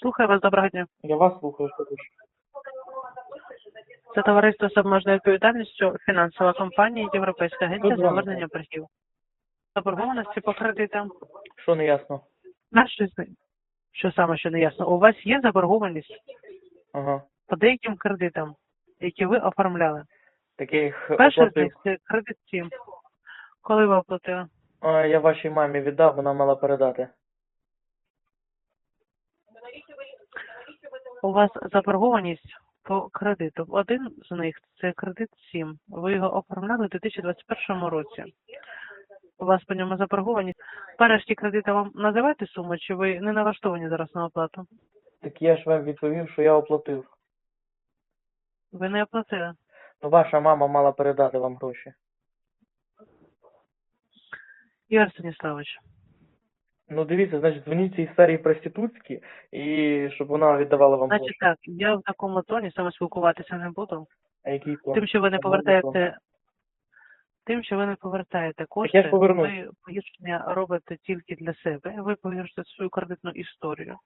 Слухаю вас, доброго дня. Я вас слухаю. Це товариство з обмеженою відповідальністю, фінансова компанія, Європейська агенція з повернення боргів. Заборгованості по кредитам. Що не ясно? На що з ним? Що саме, що не ясно? У вас є заборгованість Ага. по деяким кредитам, які ви оформляли. Таких Перший з них це кредит 7. Коли ви оплатили? А, Я вашій мамі віддав, вона мала передати. У вас заборгованість по кредиту. Один з них це кредит 7. Ви його оформляли у 2021 році. У вас по ньому заборгованість. Перші кредити вам називаєте суму, чи ви не налаштовані зараз на оплату? Так я ж вам відповів, що я оплатив. Ви не оплатили. Ну, ваша мама мала передати вам гроші. Ігор Станіславович, Ну, дивіться, значить, дзвоніть цій старій проститутській, і щоб вона віддавала вам значить гроші. так, я в такому тоні саме спілкуватися не буду. А який то? Тим, що ви не повертаєте, тим, що ви не повертаєте я кошти, ж повернусь. ви погіршення робите тільки для себе, ви погіршите свою кредитну історію.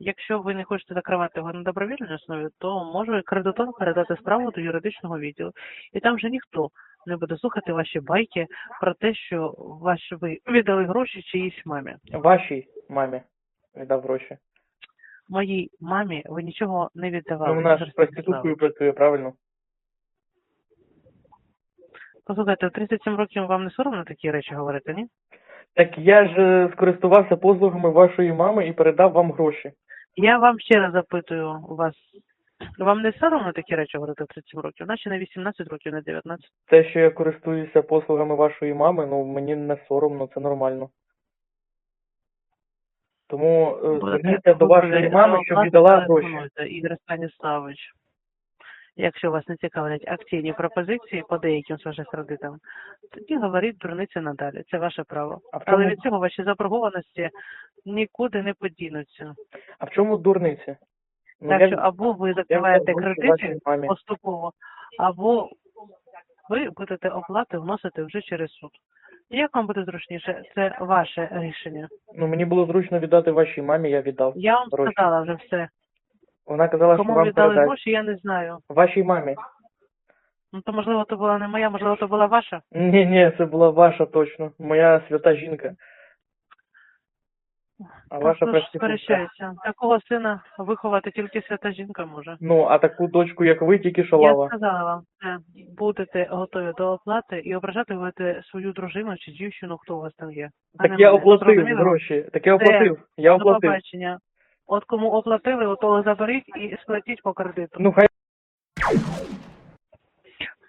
Якщо ви не хочете закривати його на добровільній основі, то може кредитор передати справу до юридичного відділу. І там вже ніхто не буде слухати ваші байки про те, що ваш ви віддали гроші чиїсь мамі. Вашій мамі віддав гроші. Моїй мамі ви нічого не віддавали. Ну, вона ж проституткою працює, правильно? Послухайте, в 37 років вам не соромно такі речі говорити, ні? Так я ж е, скористувався послугами вашої мами і передав вам гроші. Я вам ще раз запитую у вас. Вам не соромно такі речі говорити в 37 років? Наче на 18 років, на 19. Те, що я користуюся послугами вашої мами, ну мені не соромно, це нормально. Тому е, зверніться до вашої мами, щоб віддала гроші. Ігор Станіславович. Якщо вас не цікавлять акційні пропозиції по деяким з ваших кредитам, тоді говоріть дурниці надалі. Це ваше право. А в Але чому, від цього ваші заборгованості нікуди не подінуться. а в чому дурниці? Ну, так що або ви закриваєте кредити поступово, або ви будете оплати вносити вже через суд. Як вам буде зручніше? Це ваше рішення. Ну мені було зручно віддати вашій мамі, я віддав. Я вам Гроші. сказала вже все. Вона казала, що вам віддали передасть. гроші, я не знаю. Вашій мамі. Ну то можливо то була не моя, можливо, то була ваша. Ні, ні, це була ваша точно. Моя свята жінка. А ваша сперечаюся. Такого сина виховати тільки свята жінка може. Ну, а таку дочку, як ви, тільки що Я сказала вам, це будете готові до оплати і ображати будете свою дружину чи дівчину, хто у вас там є. А Так я мене. оплатив Зрозуміло? гроші. Так я оплатив. Я До побачення. От кому оплатили, от того заберіть і сплатіть по кредиту. Ну, хай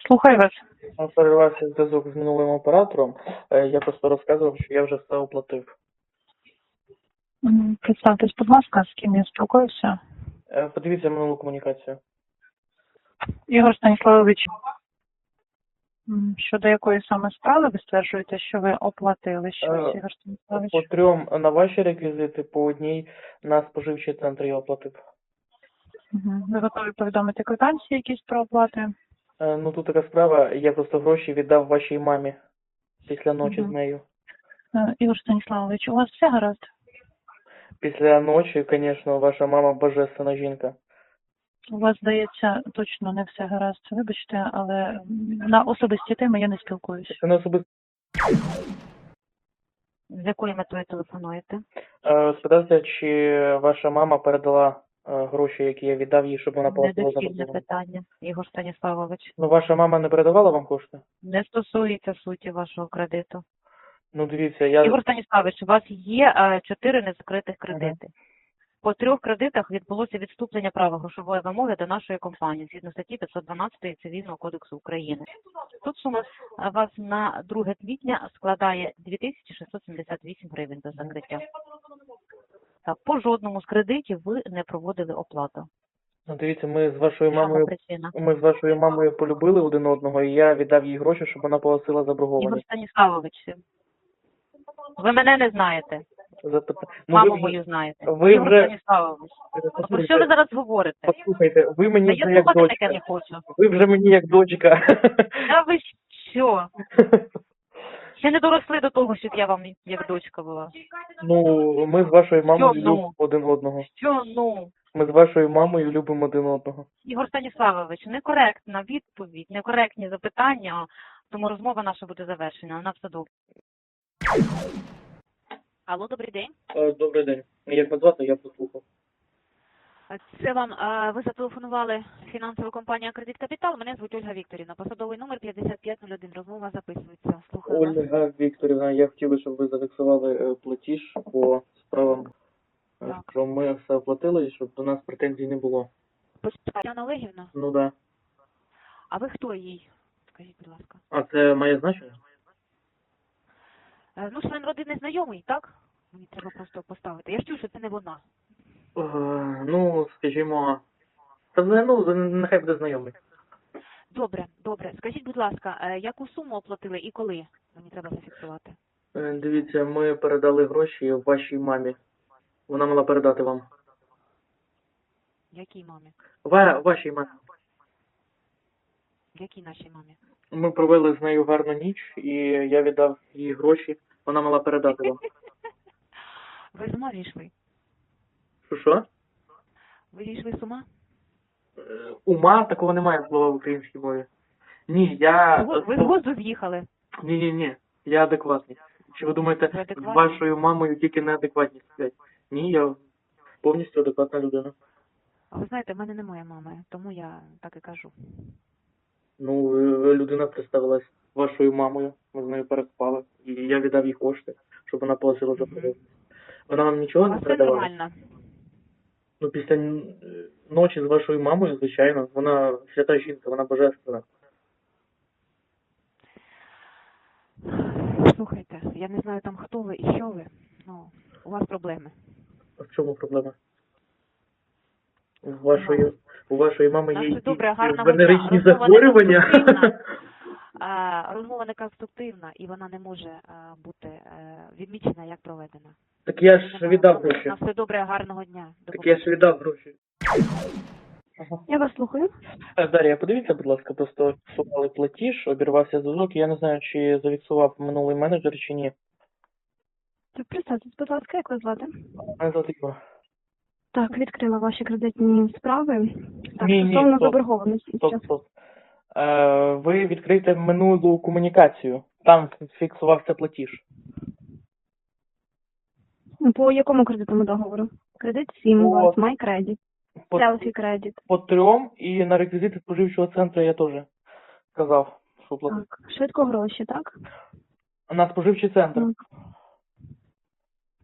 Слухай вас. Ну, перервався зв'язок з минулим оператором. Е, Я просто розказував, що я вже все оплатив. Представтесь, будь ласка, з ким я спілкуюся. Е, Подивіться минулу комунікацію. Ігор Станіславович, щодо якої саме справи ви стверджуєте, що ви оплатили щось, Е, Ігор Станіславович? По трьом на ваші реквізити, по одній на споживчий центр я оплатив. Ви готові повідомити квитанції якісь про оплати? Е, Ну тут така справа, я просто гроші віддав вашій мамі після ночі Мгм. з нею. Е, Ігор Станіславович, у вас все гаразд? Після ночі, звісно, ваша мама божественна жінка. У вас, здається, точно не все гаразд. Вибачте, але на особисті теми я не спілкуюся. Це не особисто З якою метою телефонуєте? е, спитався, чи ваша мама передала е, гроші, які я віддав їй, щоб вона платила за Недоцільне питання, Ігор Станіславович. Ну, ваша мама не передавала вам кошти? Не стосується суті вашого кредиту. Ну, дивіться, я... Ігор Станіславович, у вас є е, чотири незакритих кредити. По трьох кредитах відбулося відступлення права грошової вимоги до нашої компанії згідно статті 512 Цивільного кодексу України. Тут сума е, вас на 2 квітня складає 2678 гривень за закриття. Так, по жодному з кредитів ви не проводили оплату. Ну, дивіться, ми з вашою мамою причина? ми з вашою мамою полюбили один одного, і я віддав їй гроші, щоб вона погасила Ігор заборгованість. Станіславович, ви мене не знаєте, Запита... Ну, маму ви, мою знаєте. ви Ігор вже- Станіславович, про що ви зараз говорите? послухайте, ви Та мені я вже як слухати дочка. таке не хочу. Ви вже мені як дочка. Та ви що? Ще не доросли до того, щоб я вам як дочка була. Ну, ми з вашою мамою Що, ну? любимо один одного. Що ну? Ми з вашою мамою любимо один одного. Ігор Станіславович, некоректна відповідь, некоректні запитання, тому розмова наша буде завершена. На все добре. Алло, добрий день. Е, Добрий день. Як вас звати, я послухав. Це вам ви зателефонували фінансова компанія Кредит Капітал. Мене звуть Ольга Вікторівна. Посадовий номер 5501. Розмова записується. Слухаю вас. Ольга Вікторівна, я хотів би, щоб ви зафіксували е, платіж по справам, е, Так. що ми все оплатили і щоб до нас претензій не було. Почекайте, Яна Олегівна, Ну да. а ви хто їй? Скажіть, будь ласка. А це має значення? Е, Ну, член родини знайомий, так? Мені треба просто поставити. Я ж чую, що це не вона. Е, Ну, скажімо, та ну, нехай буде знайомий. Добре, добре. Скажіть, будь ласка, е, яку суму оплатили і коли? Мені треба зафіксувати. Е, Дивіться, ми передали гроші вашій мамі. Вона мала передати вам. Якій мамі? Ва- вашій мамі. Якій нашій мамі? Ми провели з нею гарну ніч, і я віддав їй гроші. Вона мала передати вам. Ви з ума зійшли? Що що? Ви зійшли з ума? Е, Ума такого немає слова в українській мові. Ні, я. Ви ви з глузду з'їхали. Ні, ні, ні. Я адекватний. Чи ви думаєте, Ви з адекватний? вашою мамою тільки неадекватні сплять? Ні, я повністю адекватна людина. А ви знаєте, в мене немає мами, тому я так і кажу. Ну, е, людина представилась вашою мамою, ми з нею переспали, і я віддав їй кошти, щоб вона платила за продукт. Вона вам У нічого не передавала? нормально. Ну, після ночі з вашою мамою, звичайно, вона свята жінка, вона божественна. Слухайте, я не знаю там хто ви і що ви. Ну, у вас проблеми. А в чому проблема? У вашої, у вашої мами є добре, венеричні. Розмова захворювання? Розмова не конструктивна і вона не може бути е, відмічена як проведена. Так я ж віддав гроші. На все добре, гарного дня. До Так я ж віддав гроші. Я вас слухаю. Е, Дар'я, подивіться, будь ласка, просто фіксували платіж, обірвався зв'язок. Я не знаю, чи зафіксував минулий менеджер чи ні. Представтесь, будь ласка, як вас звати? Мене звати Ігор. Так, відкрила ваші кредитні справи. Так, Ні, ні, стосовно стоп. заборгованості. Стоп, стоп. Е, ви відкрийте минулу комунікацію. Там фіксувався платіж. По якому кредитному договору? Кредит 7 у По- вас, MyCredit, По, Selfie Credit. по трьом і на реквізити споживчого центру я теж сказав, що платив. Так, швидко гроші, так? На споживчий центр. Так.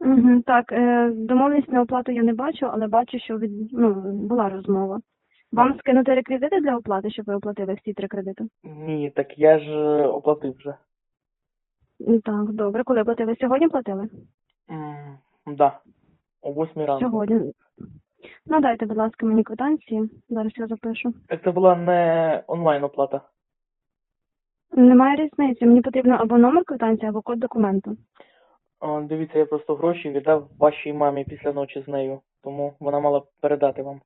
Угу, так, е, домовленість на оплату я не бачу, але бачу, що від, ну, була розмова. Вам скинути реквізити для оплати, щоб ви оплатили всі три кредити? Ні, так я ж е, оплатив вже. Ну, Так, добре. Коли платили? Сьогодні платили? М, Да. О восьмій ранку. Сьогодні. Надайте, будь ласка, мені квитанції. Зараз я запишу. Це була не онлайн оплата. Немає різниці. Мені потрібно або номер квитанції, або код документу. Дивіться, я просто гроші віддав вашій мамі після ночі з нею, тому вона мала передати вам.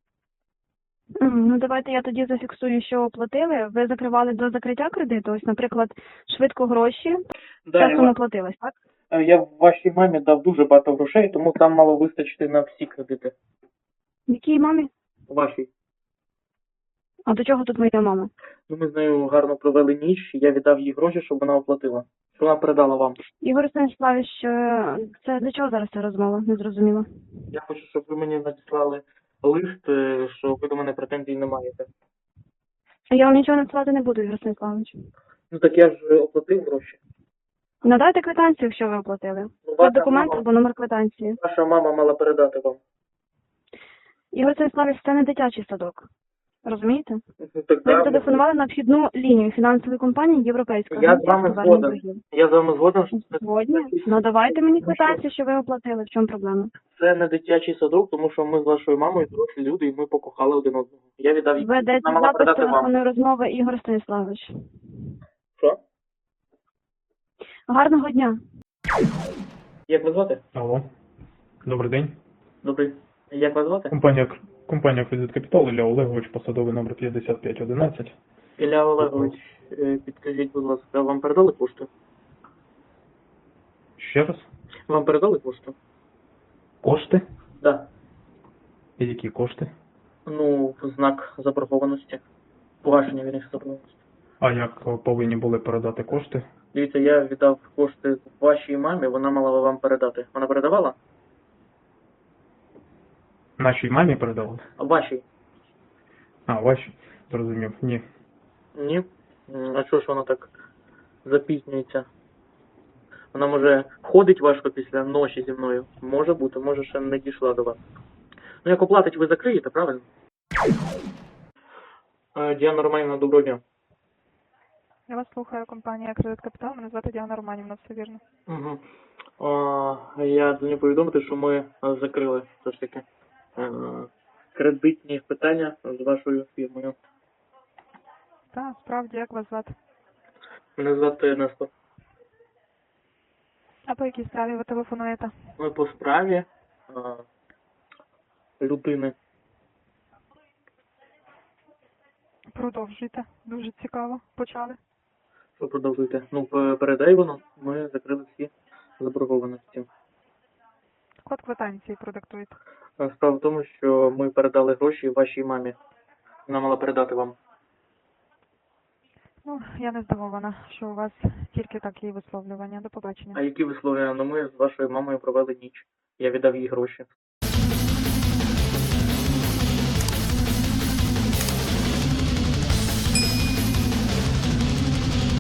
Ну, давайте я тоді зафіксую, що оплатили. Ви закривали до закриття кредиту. Ось, наприклад, швидко гроші. Ця сума Да, платилась, так? я вашій мамі дав дуже багато грошей, тому там мало вистачити на всі кредити. Якій мамі? Вашій. А до чого тут моя мама? Ну, ми з нею гарно провели ніч, і я віддав їй гроші, щоб вона оплатила. Щоб вона передала вам. Ігор Станіславович, е, це для чого зараз ця розмова? Не зрозуміло. Я хочу, щоб ви мені надіслали лист, е, що ви до мене претензій не маєте. Я вам нічого надсилати не буду, Ігор Станіславович. Ну так я ж оплатив гроші. Надайте квитанцію, якщо ви оплатили. Ну, ваша документу мама, або номер квитанції. ваша мама мала передати вам. Ігор Станіславович, це не дитячий садок. Розумієте? Ви да, зателефонували на вхідну лінію фінансової компанії Європейська. Я з вами згоден. боргів. Я з вами згоден, що це, Згодні? Ну давайте мені квитанцію, що ви оплатили. В чому проблема? це не дитячий садок, тому що ми з вашою мамою дорослі люди, і ми покохали один одного. Я віддав їй. Ведеться Вона мала запис передати вам. телефонної розмови Ігор Станіславович. Що? Гарного дня. Як вас звати? Алло. Добрий день. Добрий. Як вас звати? Компанія, компанія Кредит Капітал, Ілля Олегович, посадовий номер 5511. Ілля Олегович, е, підкажіть, будь ласка, вам передали кошти? Ще раз. Вам передали кошти? Кошти? Да. І які кошти? Ну, в знак заборгованості. Погашення, вірніше, заборгованості. А як повинні були передати кошти? Дивіться, я віддав кошти вашій мамі, вона мала вам передати. Вона передавала? Нашій мамі передали? Вашій? А, ваші. Зрозумів. Ні. Ні. А чого ж вона так запізнюється? Вона може ходить важко після ночі зі мною. Може бути, може ще не дійшла до вас. Ну як оплатить, ви закриєте, правильно? Е, Діана Романівна, доброго дня. Я вас слухаю, компанія Кредит Капітал. Мене звати Діана Романівна, все вірно. Угу. Я дзвоню повідомити, що ми е, закрили все ж таки е, кредитні питання з вашою фірмою. Так, справді, як вас звати? Мене звати Нестор. А по якій справі ви телефонуєте? Ми по справі е, людини. Продовжуйте. Дуже цікаво. Почали. Що продовжуєте? Ну, передай воно. Ми закрили всі заборгованості. Код квитанції продиктуйте. Е, Справа в тому, що ми передали гроші вашій мамі. Вона мала передати вам. Ну, я не здивована, що у вас тільки такі висловлювання. До побачення. А які висловлення? Ну, ми з вашою мамою провели ніч. Я віддав їй гроші.